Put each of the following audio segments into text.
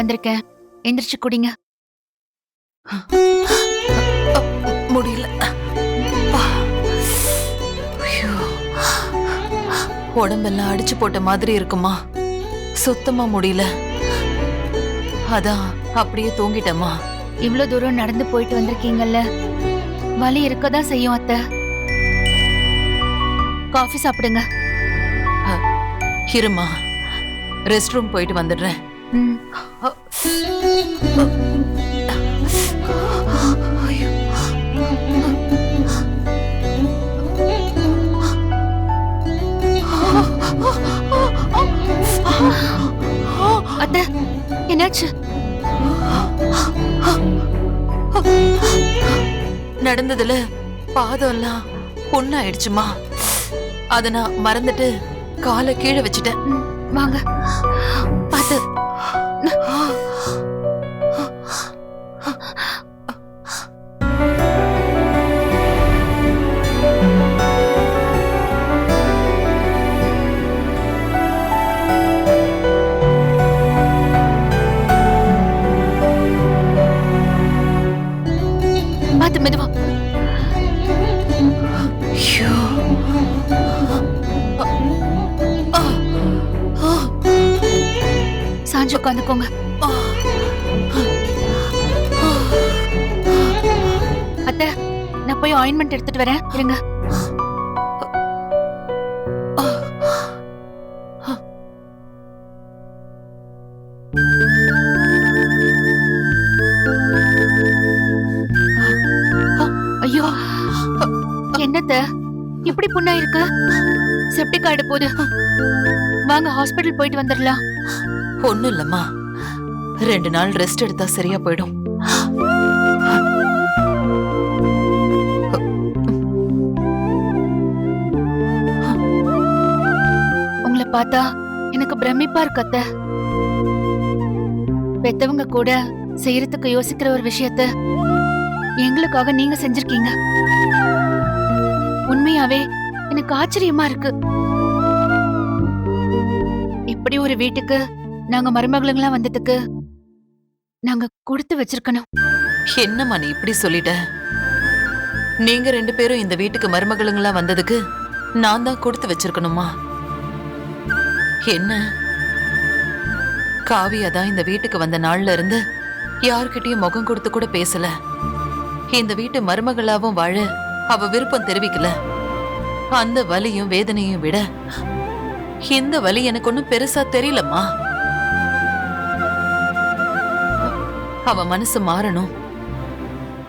வந்திருக்கேன். எந்திரிச்சு குடிங்க. முடியல. உடம்பெல்லாம் அடிச்சு போட்ட மாதிரி இருக்குமா? சுத்தமா முடியல. அதான் அப்படியே தூங்கிட்டேம்மா. இவ்ளோ தூரம் நடந்து போயிட்டு வந்திருக்கீங்கல்ல. வலி இருக்கதான் செய்யும் அத்தை. காஃபி சாப்பிடுங்க. இருமா ரெஸ்ட் ரூம் போயிட்டு வந்துடுறேன். அத்தை என்னாச்சு? நடந்ததுல பாதம் எல்லாம் புண்ணாயிடுச்சுமா அத நான் மறந்துட்டு காலை கீழே வச்சுட்டேன். வாங்க. பாத்து சாஞ்சு உட்காந்துக்கோங்க. அத்த நான் போய் ஆயின்மெண்ட் எடுத்துட்டு வரேன். இருங்க. ஐயோ. என்னத்த? இப்படி புண்ணா இருக்கு செப்டிக் ஆயிட போகுது வாங்க ஹாஸ்பிட்டல் போயிட்டு வந்துடலாம் ஒன்னும் இல்லம்மா. ரெண்டு நாள் ரெஸ்ட் எடுத்தா சரியா போயிடும். உங்களை பார்த்தா எனக்கு பிரமிப்பா இருக்கு பெத்தவங்க கூட செய்யறதுக்கு யோசிக்கிற ஒரு விஷயத்த எங்களுக்காக நீங்க செஞ்சிருக்கீங்க. உண்மையாவே எனக்கு ஆச்சரியமா இருக்கு. இப்படி ஒரு வீட்டுக்கு நாங்க மருமகளுங்களா வந்ததுக்கு நாங்க கொடுத்து வச்சிருக்கணும். என்னம்மா நீ இப்படி சொல்லிட்ட? நீங்க ரெண்டு பேரும் இந்த வீட்டுக்கு மருமகளுங்களா வந்ததுக்கு நான் தான் கொடுத்து வச்சிருக்கணுமா? என்ன? காவியா தான் இந்த வீட்டுக்கு வந்த நாள்ல இருந்து யார்கிட்டயும் முகம் கொடுத்து கூட பேசல. இந்த வீட்டு மருமகளாவும் வாழ அவ விருப்பம் தெரிவிக்கல. அந்த வலியும் வேதனையும் விட இந்த வலி எனக்கு ஒன்னும் பெருசா தெரியலம்மா. அவ மனசு மாறணும்.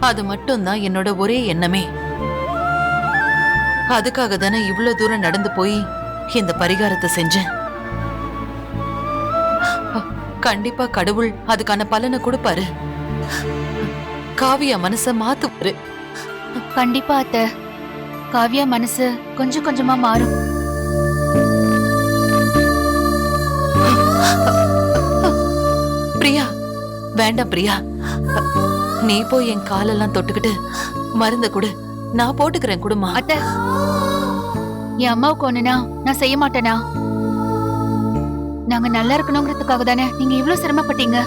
அது மட்டும்தான் என்னோட ஒரே எண்ணமே. அதுக்காக தானே இவ்ளோ தூரம் நடந்து போய் இந்த பரிகாரத்தை செஞ்சேன். கண்டிப்பா கடவுள் அதுக்கான பலனை கொடுப்பாரு. காவியா மனச மாத்துவாரு. கண்டிப்பா அத்தை. காவியா மனசு கொஞ்சம் கொஞ்சமா மாறும். பிரியா வேண்டாம் பிரியா. நீ போய் என் காலெல்லாம் தொட்டுக்கிட்டு மருந்த கொடு. நான் போட்டுக்கிறேன் குடுமா. அத்தை என் அம்மாவுக்கு ஒண்ணுனா நான் செய்ய மாட்டேனா? நாங்க நல்லா இருக்கணுங்கிறதுக்காக தானே நீங்க இவ்வளவு சிரமப்பட்டீங்க?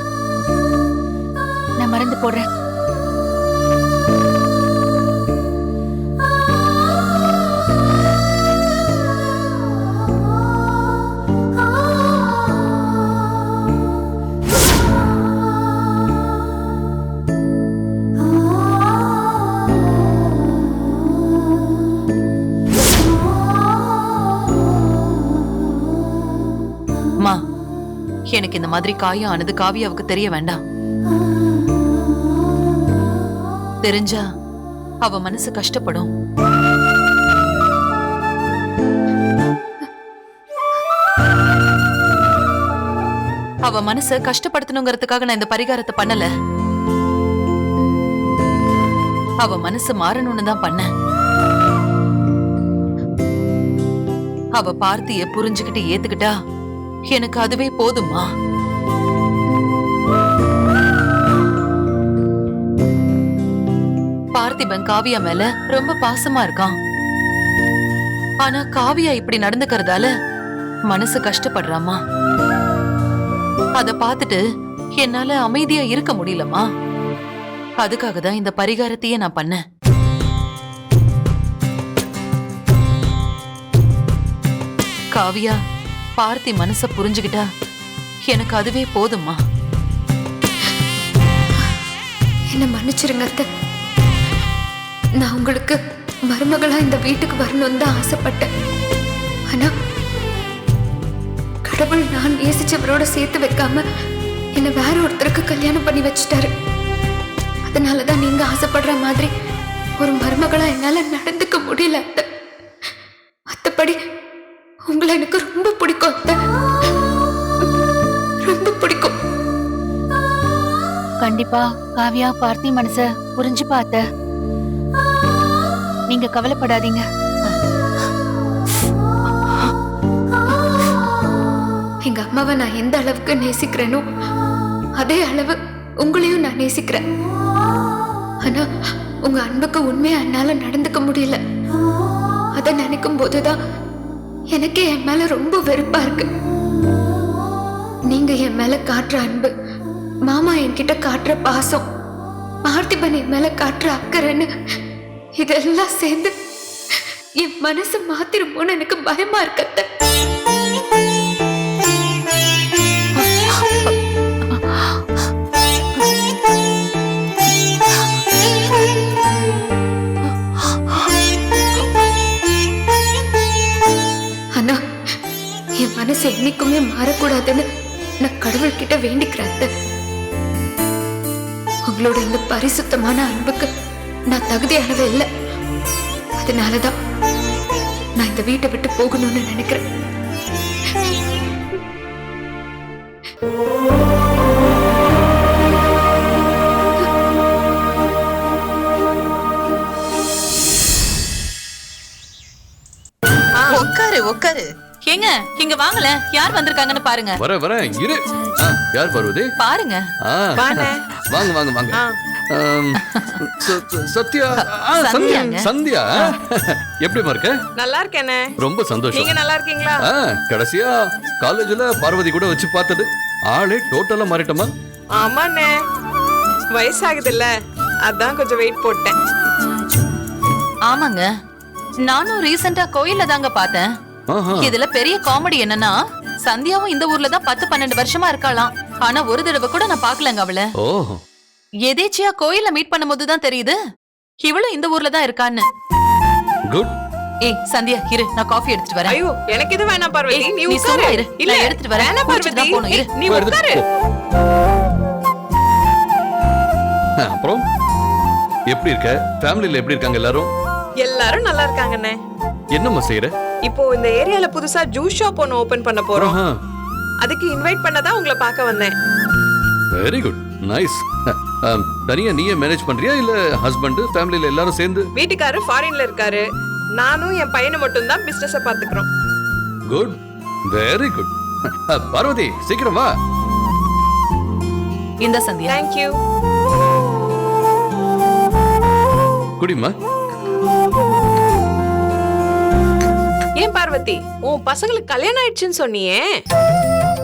நான் மருந்து போடுறேன். எனக்கு இந்த மாதிரி காயம் ஆனது காவியாவுக்கு தெரிய வேண்டாம். தெரிஞ்சா அவ மனசு கஷ்டப்படும். அவ மனச கஷ்டப்படுத்தணுங்கிறதுக்காக நான் இந்த பரிகாரத்தை பண்ணல. அவ மனசு மாறணும்னு தான் பண்ண அவ பார்த்திய புரிஞ்சுக்கிட்டு ஏத்துக்கிட்டா எனக்கு அதுவே போதுமா பார்த்திபன் காவியா மேல ரொம்ப பாசமா இருக்கான். ஆனா காவியா இப்படி நடந்துக்கறதால மனசு கஷ்டப்படுறாமா அத பார்த்துட்டு என்னால அமைதியா இருக்க முடியலம்மா. அதுக்காக தான் இந்த பரிகாரத்தையே நான் பண்ணேன். காவியா பார்த்தி மனச புரிஞ்சுகிட்டா எனக்கு அதுவே போதும்மா. என்ன மன்னிச்சிருங்க அத்தை. நான் உங்களுக்கு மருமகளா இந்த வீட்டுக்கு வரணும்னு தான் ஆசைப்பட்டேன். ஆனா கடவுள் நான் நேசிச்சவரோட சேர்த்து வைக்காம என்ன வேற ஒருத்தருக்கு கல்யாணம் பண்ணி வச்சுட்டாரு. அதனாலதான் நீங்க ஆசைப்படுற மாதிரி ஒரு மருமகளா என்னால நடந்துக்க முடியல அத்தை. மத்தபடி உங்களை எனக்கு ரொம்ப பிடிக்கும். கண்டிப்பா காவியா பார்த்தி மனச புரிஞ்சு பார்த்த. நீங்க கவலைப்படாதீங்க. எங்க அம்மாவை நான் எந்த அளவுக்கு நேசிக்கிறேனோ அதே அளவு உங்களையும் நான் நேசிக்கிறேன். ஆனா உங்க அன்புக்கு உண்மையா என்னால நடந்துக்க முடியல. அதை நினைக்கும் போதுதான் எனக்கே என் மேல ரொம்ப வெறுப்பா இருக்கு. நீங்க என் மேல காட்டுற அன்பு மாமா என்கிட்ட காட்டுற பாசம் பார்த்திபன் என் மேல காட்டுற அக்கறைன்னு இதெல்லாம் சேர்ந்து என் மனசு மாத்திருமோன்னு எனக்கு பயமா இருக்கத்த ஆனா என் மனசு என்னைக்குமே மாறக்கூடாதுன்னு நான் கடவுள்கிட்ட வேண்டிக்கிறேன் உங்களோட இந்த பரிசுத்தமான அன்புக்கு நான் தகுதியானது இல்லை. அதனாலதான் நான் இந்த வீட்டை விட்டு போகணும்னு நினைக்கிறேன். உட்காரு உட்காரு ஏங்க இங்க வாங்கல. யார் வந்திருக்காங்கன்னு பாருங்க. வர வரேன். இரு. யார் பார்வதி பாருங்க. வாங்க. வாங்க வாங்க சத்யா. ஆ, சந்தியா சந்தியாங்க. சந்தியா. எப்படிமா இருக்க? நல்லா இருக்கேனே. ரொம்ப சந்தோஷம். நீங்க நல்லா இருக்கீங்களா? கடைசியா காலேஜ்ல பார்வதி கூட வச்சு பார்த்தது. ஆளே டோட்டலா மாறிட்டமா? ஆமாண்ணே. வயசாகுதுல்ல. அதான் கொஞ்சம் வெயிட் போட்டேன். ஆமாங்க. நானும் ரீசெண்டா கோயில்ல தாங்க பார்த்தேன். இதுல பெரிய காமெடி என்னன்னா சந்தியாவும் இந்த ஊர்ல தான் பத்து பன்னெண்டு வருஷமா இருக்காளாம். ஆனா ஒரு தடவை கூட நான் பாக்கலங்க அவள. ஓ. எதேச்சியா கோயில்ல மீட் பண்ணும்போது தான் தெரியுது. இவளும் இந்த ஊர்ல தான் இருக்கான்னு. குட் ஏய் சந்தியா இரு நான் காஃபி எடுத்துட்டு வரேன். ஐயோ எனக்கு இது வேணாம் பார்வதி. நீ உட்காரு. இரு. இல்ல எடுத்துட்டு வரேன். வேணாம் பார்வதி. இரு. நீ உட்காரு. அப்புறம்? எப்படி இருக்க? ஃபேமிலில எப்படி இருக்காங்க எல்லாரும்? எல்லாரும் நல்லா இருக்காங்கண்ணே. என்னம்மா செய்யற இப்போ இந்த ஏரியால புதுசா ஜூஸ் ஷாப் ஒன்னு ஓபன் பண்ண போறோம். அதுக்கு இன்வைட் பண்ணதான் உங்களை பார்க்க வந்தேன். வெரி குட் நைஸ் தனியா நீயே மேனேஜ் பண்றியா? இல்ல ஹஸ்பண்ட் ஃபேமிலில எல்லாரும் சேர்ந்து? வீட்டுக்காரு ஃபாரின்ல இருக்காரு. நானும் என் பையனை மட்டும் தான் பிசினஸ பாத்துக்கிறோம் குட் வெரி குட் பார்வதி சீக்கிரம் வா. இந்த சந்தியா. தேங்க்யூ குடிமா ஏன் பார்வதி உன் பசங்களுக்கு கல்யாணம் ஆயிடுச்சுன்னு சொன்னியே.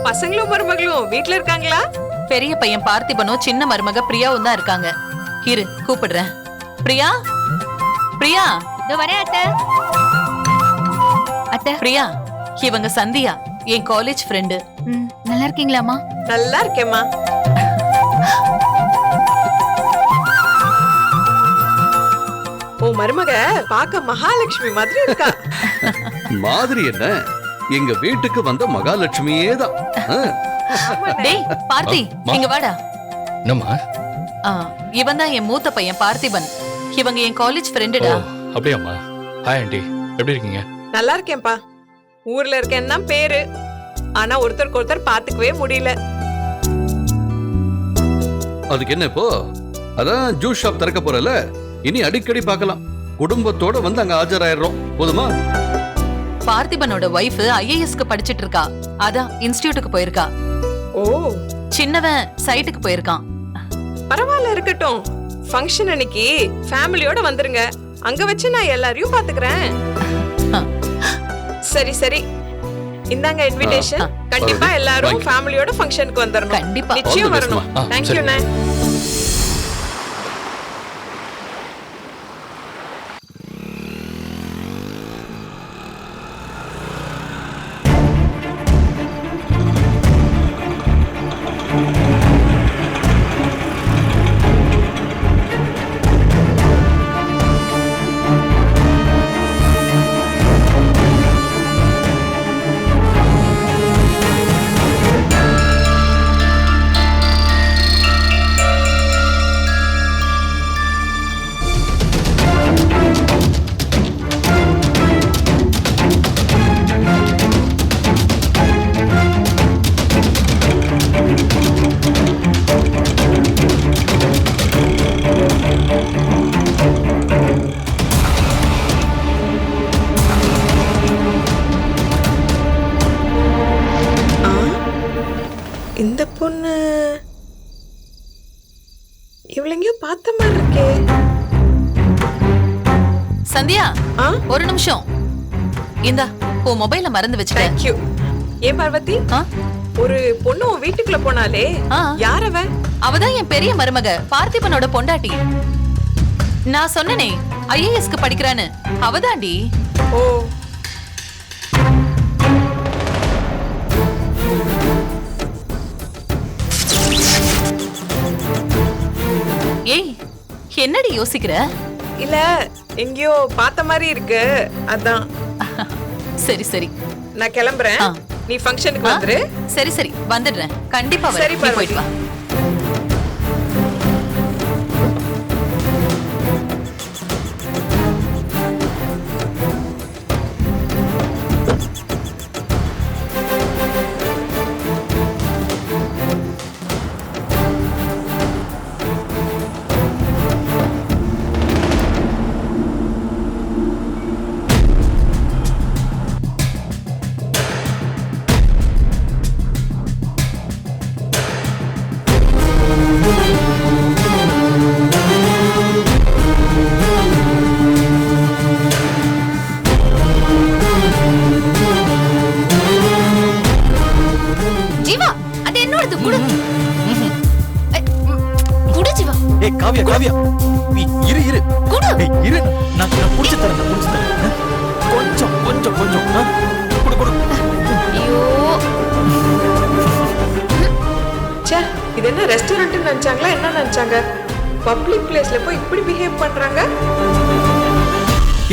பசங்களும் மருமகளும் வீட்ல இருக்காங்களா? பெரிய பையன் பார்த்திபனும் சின்ன மருமக பிரியாவும் தான் இருக்காங்க. இரு கூப்பிடுறேன். பிரியா? பிரியா? இதோ வரேன் அத்தை. அத்தை. பிரியா இவங்க சந்தியா என் காலேஜ் ஃப்ரெண்டு நல்லா இருக்கீங்களாம்மா? நல்லா இருக்கேம்மா. உன் மருமக பார்க்க மகாலட்சுமி மாதிரி இருக்கா. மாதிரி என்ன? எங்க வீட்டுக்கு வந்த மகாலட்சுமியே தான். டேய் பார்த்தி. இங்க வாடா. என்னம்மா? இவன் தான் என் மூத்த பையன் பார்த்திபன். இவங்க என் காலேஜ் ஃப்ரெண்டுடா அப்படியாம்மா. ஹாய் ஆண்டி எப்படி இருக்கீங்க? நல்லா இருக்கேன்ப்பா. ஊர்ல இருக்கேன்னு தான் பேரு. ஆனா ஒருத்தருக்கு ஒருத்தர் பாத்துக்கவே முடியல. அதுக்கு என்ன இப்போ? அதான் ஜூஸ் ஷாப் திறக்க போறல இனி அடிக்கடி பார்க்கலாம். குடும்பத்தோட வந்து அங்க ஆஜராயிடுறோம். போதுமா? பார்த்திபனோட ஒய்ஃப் ஐஏஎஸ்க்கு படிச்சிட்டு இருக்கா. அதான் இன்ஸ்டிடியூட்டுக்கு போயிருக்கா. ஓ. சின்னவன் சைட்டுக்கு போயிருக்கான். பரவாயில்ல இருக்கட்டும். ஃபங்க்ஷன் அன்னைக்கு ஃபேமிலியோட வந்துருங்க. அங்க வச்சு நான் எல்லாரையும் பாத்துக்கிறேன். சரி சரி. இந்தாங்க இன்விடேஷன் கண்டிப்பா எல்லாரும். ஃபேமிலியோட ஃபங்க்ஷனுக்கு வந்துடணும் கண்டிப்பா. நிச்சயம் வரணும். மா. இந்தா உன் மொபைல மறந்து வச்சுட்டேன் தேங்க்யூ ஏன் பார்வதி? ஒரு பொண்ணு உன் வீட்டுக்குள்ள போனாலே. யார் அவ? அவதான் என் பெரிய மருமக பார்த்திபனோட பொண்டாட்டி. நான் சொன்னனே ஐஏஎஸ்க்கு படிக்கிறான்னு. அவதாண்டி. ஓ. ஏய் என்னடி யோசிக்கிற? இல்ல எங்கேயோ பார்த்த மாதிரி இருக்கு. அதான். சரி சரி நான் கிளம்புறேன். நீ ஃபங்க்ஷனுக்கு? வந்துரு சரி சரி வந்துடுறேன் கண்டிப்பா. சரி. போயிட்டு வா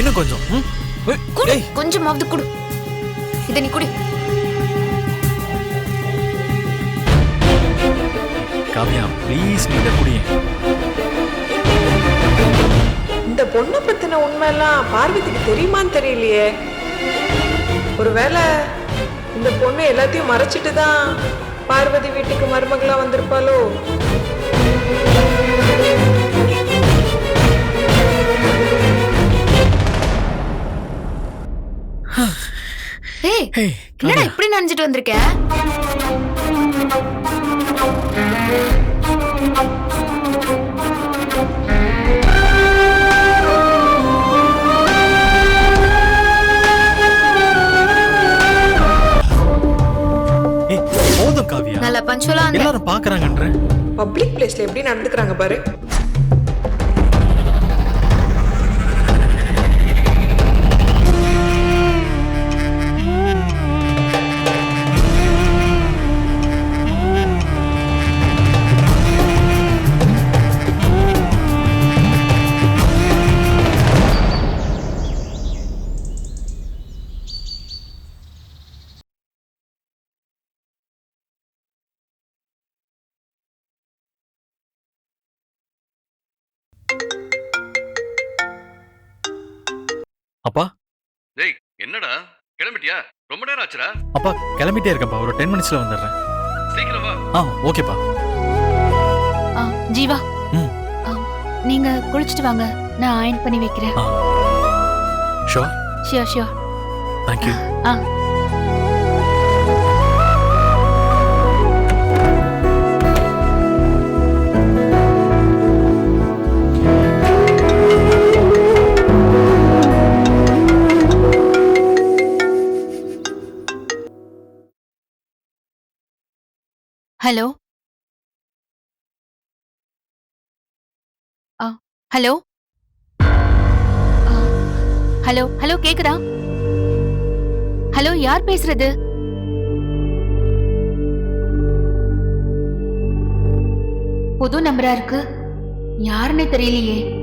இன்னும் கொஞ்சம். குடு கொஞ்சமாவது குடு. இதை நீ குடி. காவியா ப்ளீஸ் நீங்க குடியேன் இந்த பொண்ணை பத்தின உண்மையெல்லாம் பார்வதிக்கு தெரியுமான்னு தெரியலையே. ஒருவேளை இந்த பொண்ணு எல்லாத்தையும் மறைச்சிட்டு தான் பார்வதி வீட்டுக்கு மருமகளா வந்திருப்பாளோ? என்னடா இப்படி நினைச்சிட்டு வந்திருக்க? ஏய் போதும் காவியா. நல்ல பஞ்சுவலா எல்லாரும் பாக்குறாங்கன்ற பப்ளிக் பிளேஸ்ல எப்படி நடந்துக்கிறாங்க பாரு. அப்பா. டேய் என்னடா? கிளம்பிட்டியா? ரொம்ப நேரம் ஆச்சுடா. அப்பா கிளம்பிட்டே இருக்கேன்ப்பா. ஒரு டென் மினிட்ஸ்ல வந்துடுறேன். சீக்கிரம் வா. ஆ ஓகேப்பா. ஆ, ஜீவா. ம். ஆ, நீங்க குளிச்சிட்டு வாங்க. நான் அயன் பண்ணி வைக்கிறேன். ஆ. Sure sure sure thank you ah. Hello? ஆ ஹலோ? ஆ, ஹலோ ஹலோ கேக்குதா? ஹலோ யார் பேசுறது? புது நம்பரா இருக்கு? யாருன்னு தெரியலையே.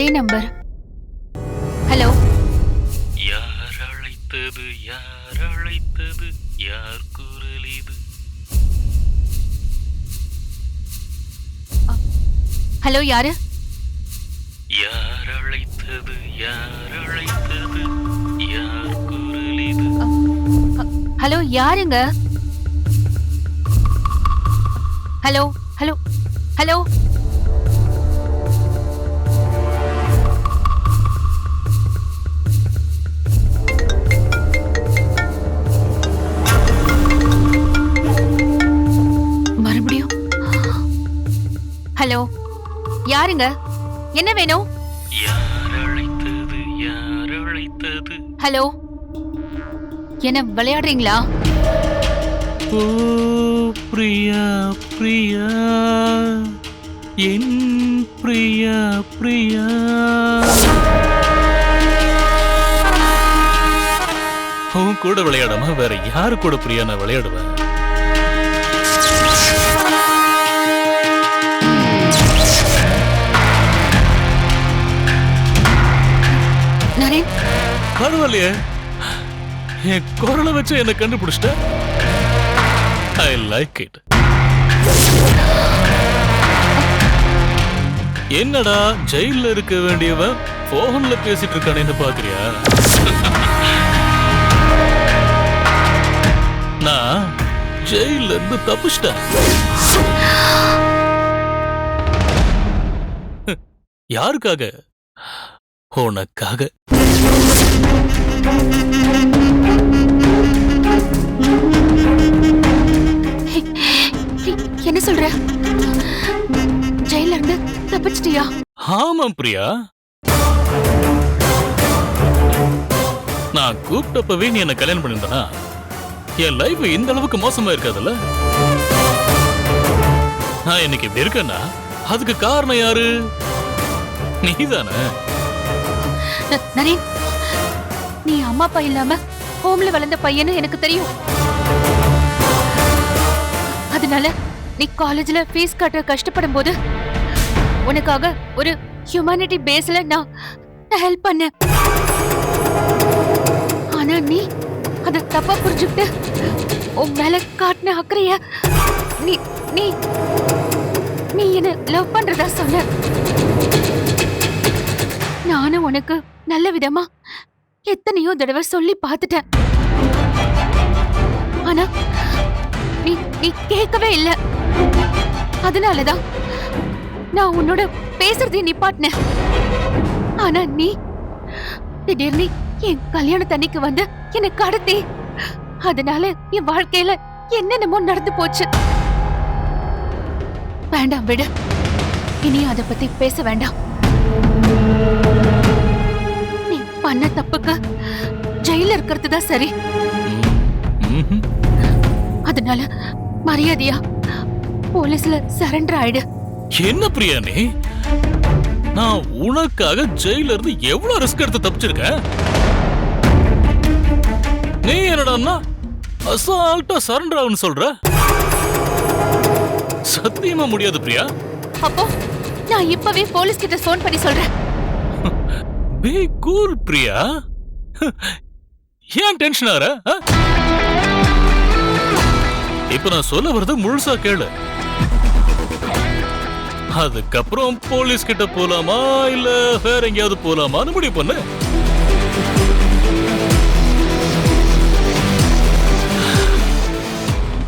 அதே நம்பர். ஹலோ. யார் அழைத்தது? யார் அழைத்தது? யார் குரல் இது? ஹலோ யாரு? யார் அழைத்தது? யார் அழைத்தது? யார் குரல் இது? ஹலோ யாருங்க? Hello hello hello. பாருங்க. என்ன வேணும்? ஹலோ? என்ன விளையாடுறீங்களா? ஓ பிரியா பிரியா. என் பிரியா பிரியா. உன் கூட விளையாடாம வேற யாரு கூட பிரியா நான் விளையாடுவேன்? பரவாயில்லையே. என் குரலை வச்சு என்ன கண்டுபிடிச்சிட்ட? ஐ லைக் இட் என்னடா ஜெயில்ல இருக்க வேண்டியவன் போன்ல பேசிட்டு இருக்கானேன்னு பாக்குறியா நான் ஜெயில இருந்து தப்பிச்சிட்டேன். யாருக்காக? உனக்காக. ஆமாம் பிரியா. நான் கூப்பிட்டப்பவே நீ என்ன கல்யாணம் பண்ணிருந்தனா என் லைஃப் இந்த அளவுக்கு மோசமா இருக்காதுல்ல? நான் இன்னைக்கு இப்படி இருக்கேன்னா அதுக்கு காரணம் யாரு? நீதானே? ந- நரேன் நீ அம்மா அப்பா இல்லாம ஹோம்ல வளர்ந்த பையன்னு எனக்கு தெரியும். அதனால நீ காலேஜ்ல ஃபீஸ் கட்ட கஷ்டப்படும் போது உனக்காக ஒரு ஹியூமனிட்டி பேஸ்ல நான் ஹெல்ப் பண்ணேன். ஆனா நீ அத தப்பா புரிஞ்சுக்கிட்டு உன் மேல காட்டின அக்கறைய நீ நீ நீ என்ன லவ் பண்றதா சொன்ன. நானும் உனக்கு நல்ல விதமா எத்தனையோ தடவை சொல்லி பார்த்துட்டேன். ஆனா நீ நீ கேட்கவே இல்லை. அதனாலதான் நான் உன்னோட பேசுறதை நிப்பாட்டினேன். ஆனா நீ திடீர்னு என் கல்யாண தண்ணிக்கு வந்து என்னை கடத்தி. அதனால என் வாழ்க்கையில என்னென்னமோ நடந்து போச்சு. வேண்டாம் விடு. இனி அத பத்தி பேச வேண்டாம். நீ பண்ண தப்புக்கு ஜெயில இருக்கிறது தான் சரி. அதனால மரியாதையா போலீஸ்ல சரண்டர் ஆயிடு. என்ன பிரியா நீ? நான் உனக்காக ஜெயில இருந்து எவ்வளவு ரிஸ்க் எடுத்து தப்பிச்சிருக்கேன் நீ என்னடான்னா அசால்ட்டா சரண்டர் ஆகுன்னு சொல்ற? சத்தியமா முடியாது பிரியா. அப்போ நான் இப்பவே போலீஸ் கிட்ட ஃபோன் பண்ணி சொல்றேன். Be cool Priya. ஏன் டென்ஷன் ஆற? இப்ப நான் சொல்ல வர்றது முழுசா கேளு. அதுக்கப்புறம் போலீஸ் கிட்ட போலாமா இல்ல வேற எங்கேயாவது போலாமான்னு முடிவு பண்ண.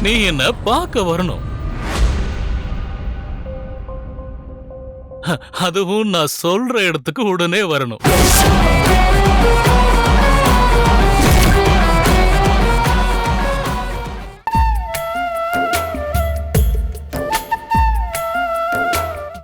நீ என்ன பார்க்க வரணும். அதுவும் நான் சொல்ற இடத்துக்கு உடனே வரணும்.